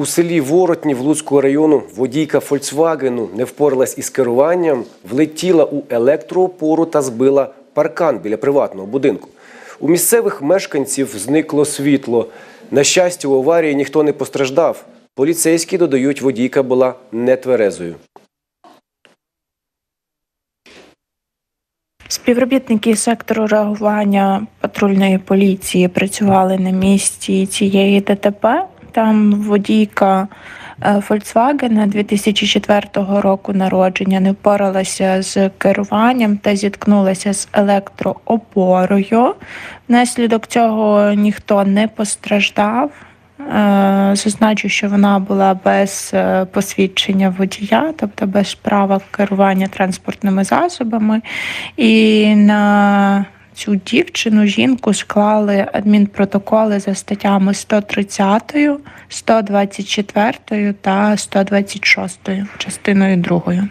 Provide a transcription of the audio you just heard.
У селі Воротнів Луцького району водійка Фольксвагену не впоралась із керуванням, влетіла у електроопору та збила паркан біля приватного будинку. У місцевих мешканців зникло світло. На щастя, у аварії ніхто не постраждав. Поліцейські додають, водійка була нетверезою. Співробітники сектору реагування патрульної поліції працювали на місці цієї ДТП. Там водійка е, Volkswagen 2004 року народження не впоралася з керуванням та зіткнулася з електроопорою. Внаслідок цього ніхто не постраждав. Е, Зазначу, що вона була без е, посвідчення водія, тобто без права керування транспортними засобами. І на цю дівчину, жінку склали адмінпротоколи за статтями 130, 124 та 126 частиною 2.